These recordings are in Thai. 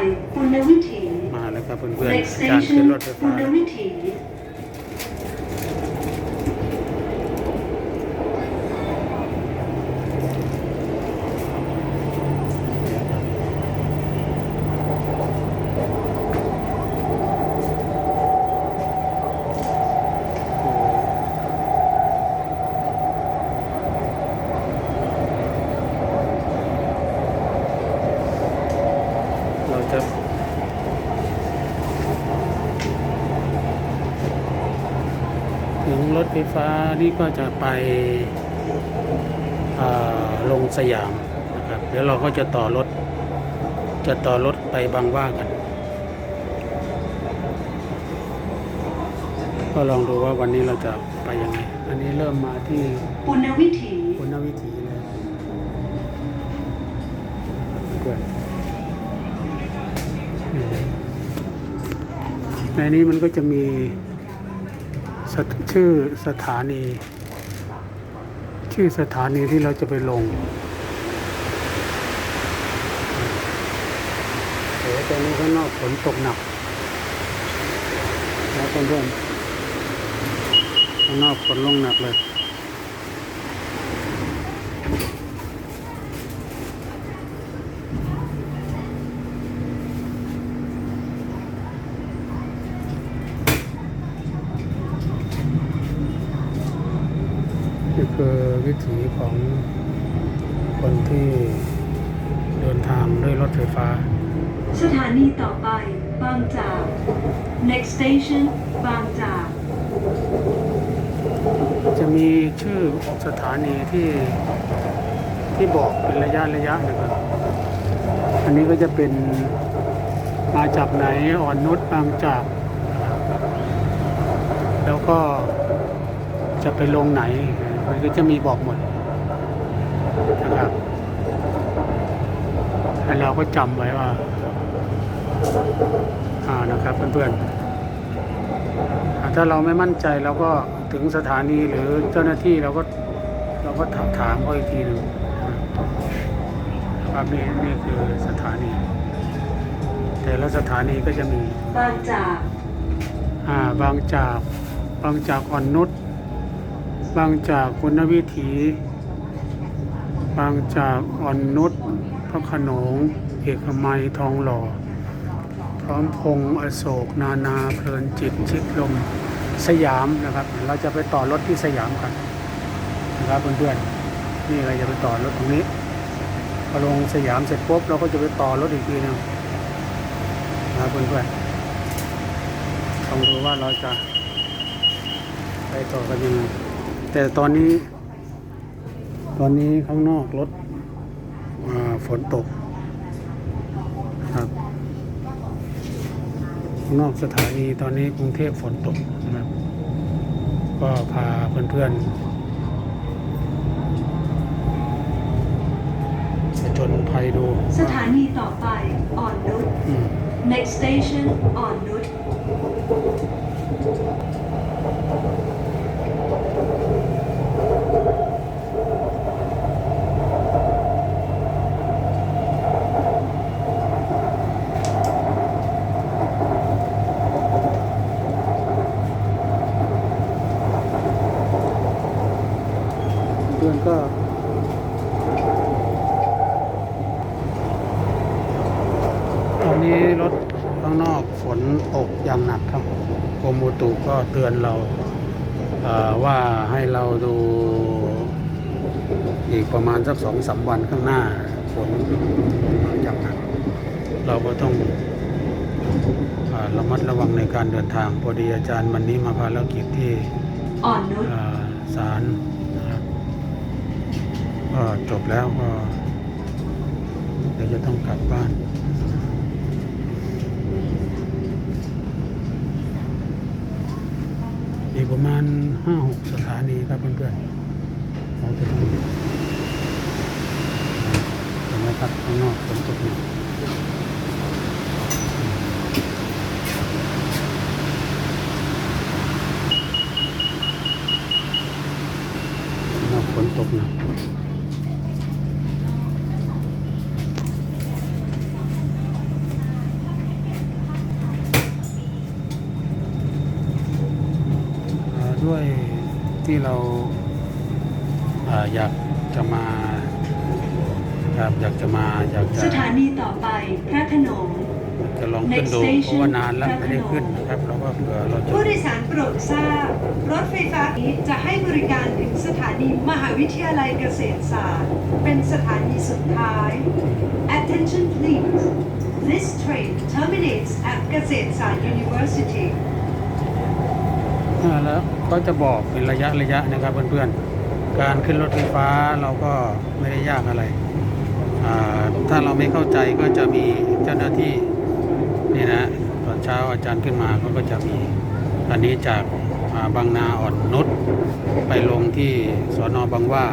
ถานีต่อไปปุณณวิถีมาแล้วครับเพื่อน next ๆการขึ้น station รถไฟปุฟ้าณณวิถีเราจะ ถึงรถไฟฟ้านี่ก็จะไปอ่าลงสยามนะครับเดี๋ยวเราก็จะต่อรถ จะต่อรถไปบางหว่ากัน ก็ลองดูว่าวันนี้เราจะไปยังไง อันนี้เริ่มมาที่ปุณณวิถีคุณวิถีเลยเพื่อนในนี้มันก็จะมีสถ ชื่อสถานี ชื่อสถานีที่เราจะไปลงโอ้ตอนนี้ข้างนอกฝนตกหนักนะเพื่อนๆข้างนอกฝนลงหนักเลย นี่คือวิถีของคนที่เดินทางด้วยรถไฟฟ้า สถานีต่อไปบางจาก next station บางจาก จะมีชื่อสถานีที่ที่บอกเป็นระยะระยะนะครับ อันนี้ก็จะเป็นมาจากไหนอ่อนนุชบางจาก แล้วก็จะไปลงไหน มันก็จะมีบอกหมดนะครับแล้วเราก็จำไว้ว่าอ่านะครับเพื่อนๆอ่าถ้าเราไม่มั่นใจเราก็ถึงสถานีหรือเจ้าหน้าที่เราก็เราก็ถามถามเขาอีกทีหนึ่งนะครับนี่นี่คือสถานี แต่ละสถานีก็จะมี บางจาก อ่าบางจากบางจากอ่อนนุช บางจากคุณวิถี บางจากอ่อนนุชพระขนง เอกมัยทองหล่อ พร้อมพงอโศก นานาเพลินจิตชิดลมสยามนะครับ เราจะไปต่อรถที่สยามกันนะครับเพื่อนๆนี่เราจะไปต่อรถตรงนี้พอลงสยามเสร็จปุ๊บเราก็จะไปต่อรถอีกทีหนึงนะครับเพื่อนๆลองดูว่าเราจะไปต่อกันยังไง แต่ตอนนี้ ตอนนี้ข้างนอกรถอ่าฝนตกครับนอกสถานีตอนนี้กรุงเทพฝนตกนะครับ ก็พาเพื่อนๆไปจนภัยดู สถานีต่อไปอ่อนนุชอืม next station อ่อนนุช เพื่อนก็ตอนนี้รถข้างนอกฝนตกอย่างหนักครับกรมอุตุก็เตือนเรา ว่าให้เราดูอีกประมาณสักสองสามวันข้างหน้าฝนอย่างหนักเราก็ต้องอาระมัดระวังในการเดินทางพอดีอาจารย์วันนี้มาภารกิจที่อ่อนนุชอ่าศาลนะครับก็จบแล้วก็เดี๋ยวจะต้องกลับบ้าน อีก ประมาณห้าหกสถานีครับเพื่อนๆเราจะต้องเห็นไหมครับข้างนอกฝนตกหนักข้าฝนตกหนัก ด้วย ที่เราอ่าอยากจะมาครับอยากจะมาอยากจะสถานีต่อไปพระโขนงจะลองขึ้นดู Next เพราะว่านาน station แล้วไม่ได้ขึ้นนะครับเราก็เผื่อเราจะผู้โดยสารโปรดทราบรถไฟฟ้านี้จะให้บริการถึงสถานีมหาวิทยาลัยเกษตรศาสตร์ เป็นสถานีสุดท้าย Attention please This train terminates at เกษตรศาสตร์ University อ่า แล้วก็จะบอกเป็นระยะระยะนะครับเพื่อนๆ การขึ้นรถไฟฟ้าเราก็ไม่ได้ยากอะไร ถ้าเราไม่เข้าใจก็จะมีเจ้าหน้าที่นี่นะตอนเช้าอาจารย์ขึ้นมาเขาก็จะมีอันนี้จากาบางนาอ่อนนุชไปลงที่สอนอบางว่า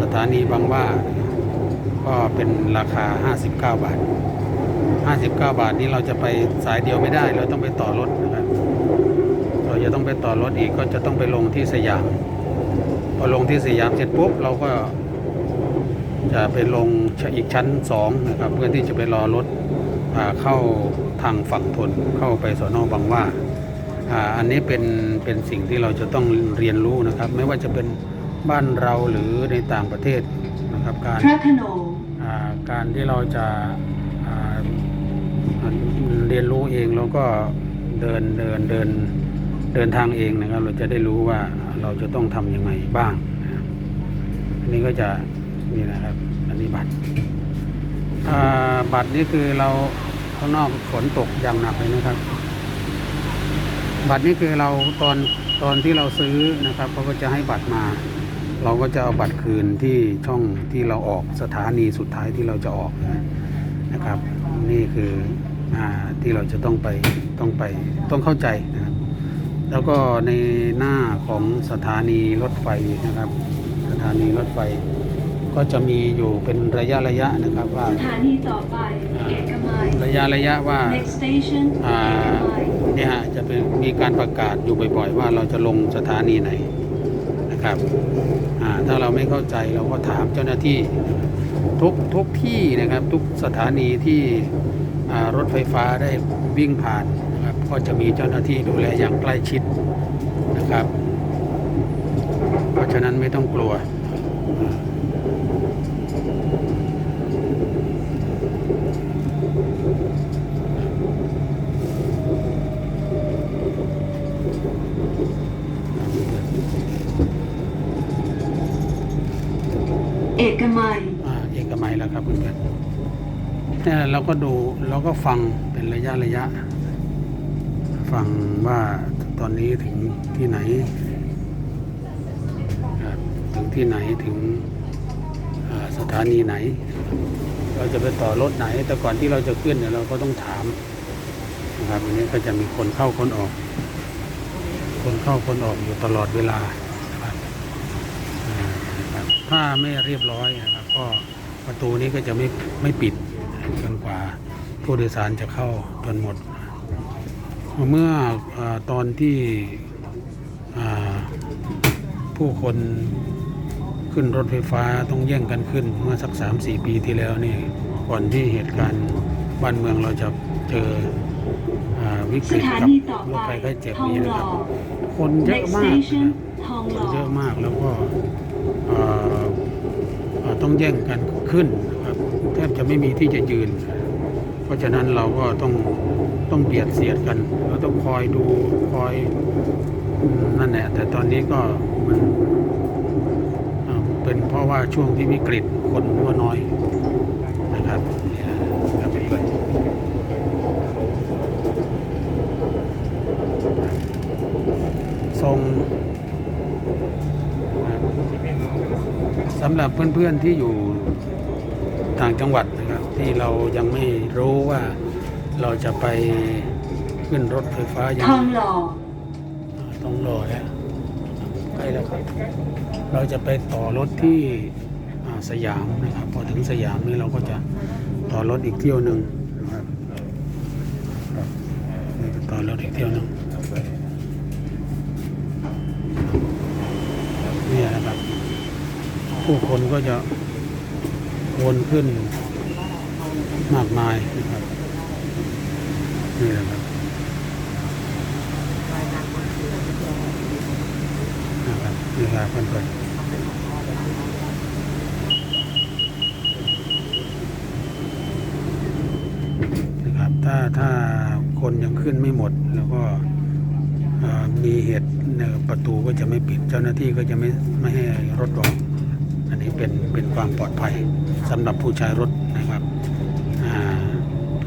สถานีบางว่าก็เป็นราคา 59 บาท 59 บาทนี้เราจะไปสายเดียวไม่ได้ เราต้องไปต่อรถนะครับ จะต้องไปต่อรถอีกก็จะต้องไปลงที่สยาม พอลงที่สยามเสร็จปุ๊บเราก็จะไปลงอีกชั้นสองนะครับเพื่อที่จะไปรอรถอ่าเข้าทางฝั่งทนเข้าไปสอนอบางหว่าอ่าอันนี้เป็นเป็นสิ่งที่เราจะต้องเรียนรู้นะครับ ไม่ว่าจะเป็นบ้านเราหรือในต่างประเทศนะครับการพระโขนงอ่าการที่เราจะอ่าเรียนรู้เองแล้วก็เดินเดินเดิน เดินทางเองนะครับ เราจะได้รู้ว่าเราจะต้องทำยังไงบ้างนะอันนี้ก็จะนี่นะครับ อันนี้บัตรอ่าบัตรนี่คือเราข้างนอกฝนตกอย่างหนักเลยนะครับ บัตรนี่คือเราตอนตอนที่เราซื้อนะครับเขาก็จะให้บัตรมา เราก็จะเอาบัตรคืนที่ช่องที่เราออกสถานีสุดท้ายที่เราจะออกนะครับ นี่คืออาที่เราจะต้องไปต้องไปต้องเข้าใจนะครับ แล้วก็ในหน้าของสถานีรถไฟนะครับ สถานีรถไฟ ก็จะมีอยู่เป็นระยะระยะนะครับว่าสถานีต่อไปเอกมัยระยะระยะว่า Next station อ่าเอกมัยเนี่ยฮะจะเป็นมีการประกาศอยู่บ่อย ๆ ว่าเราจะลงสถานีไหนนะครับอ่าถ้าเราไม่เข้าใจเราก็ถามเจ้าหน้าที่ทุกทุกที่นะครับทุกสถานีที่อ่ารถไฟฟ้าได้วิ่งผ่านนะครับ ก็จะมีเจ้าหน้าที่ดูแลอย่างใกล้ชิดนะครับ เพราะฉะนั้นไม่ต้องกลัวเอกมัยอ่าเอกมัยแล้วครับเพื่อนๆเนี่ยเราก็ดูเราก็ฟังเป็นระยะระยะ ฟังว่าตอนนี้ถึงที่ไหนถึงที่ไหนถึงสถานีไหน เราจะไปต่อรถไหน แต่ก่อนที่เราจะขึ้นเนี่ยเราก็ต้องถามนะครับอันนี้ก็จะมีคนเข้าคนออก คนเข้าคนออกอยู่ตลอดเวลาครับถ้าไม่เรียบร้อยนะครับก็ประตูนี้ก็จะไม่ไม่ปิดจนกว่าผู้โดยสารจะเข้าจนหมด เมื่ออาตอนที่อ่าผู้คนขึ้นรถไฟฟ้าต้องแย่งกันขึ้นเมื่อสักสามสี่ปีที่แล้วนี่ก่อนที่เหตุการณ์บ้านเมืองเราจะเจออาวิกสฤตถากับนีต่อโรไปคภัยไข้เจ็บทองนี้หนะคล่รับอคนเยอะ Next มากนะ station ทองคหนล่อเยอะมากแล้วก็อ่าอ่าต้องแย่งกันขึ้นนะครับแทบจะไม่มีที่จะยืน เพราะฉะนั้นเราก็ต้อง ต้องเบียดเสียดกัน เราต้องคอยดูคอยนั่นแหละแต่ตอนนี้ก็มันเป็นเพราะว่าช่วงที่วิกฤตคนก็น้อยนะครับนี่ยครับเพื่อนๆทรงสำหรับเพื่อนๆที่อยู่ต่างจังหวัดนะครับ ที่เรายังไม่รู้ว่า เราจะไปขึ้นรถไฟฟ้ายังทองหล่อต้องรอแล้วใกล้แล้วครับ เราจะไปต่อรถที่อ่าสยามนะครับ พอถึงสยามนี่เราก็จะต่อรถอีกเที่ยวหนึ่งนะครับครับเราจะต่อรถอีกเที่ยวหนึ่งเนี่ยนะครับ ผู้คนก็จะวนขึ้นมากมายนะครับ นี่แหละครับนี่ครับเพื่อนๆนะครับ ถ้าถ้าคนยังขึ้นไม่หมดแล้วก็มีเหตุเนี่ยประตูก็จะไม่ปิดเจ้าหน้าที่ก็จะไม่ไม่ให้รถออก อันนี้เป็นเป็นความปลอดภัยสำหรับผู้ใช้รถนะครับ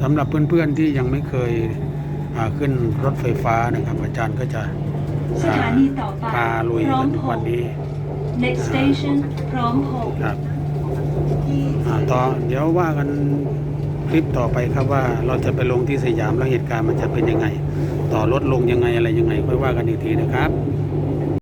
สำหรับเพื่อนๆที่ยังไม่เคยอ่าขึ้นรถไฟฟ้านะครับอาจารย์ก็จะสถานีต่อไปพาลุยพร้อกัมนพวันบนี้ next station พร้อมพบครับอ่าต่อเดี๋ยวว่ากันคลิปต่อไปครับว่าเราจะไปลงที่สยามแล้วเหตุการณ์มันจะเป็นยังไง ต่อรถลงยังไงอะไรยังไงค่อยว่ากันอีกทีนะครับ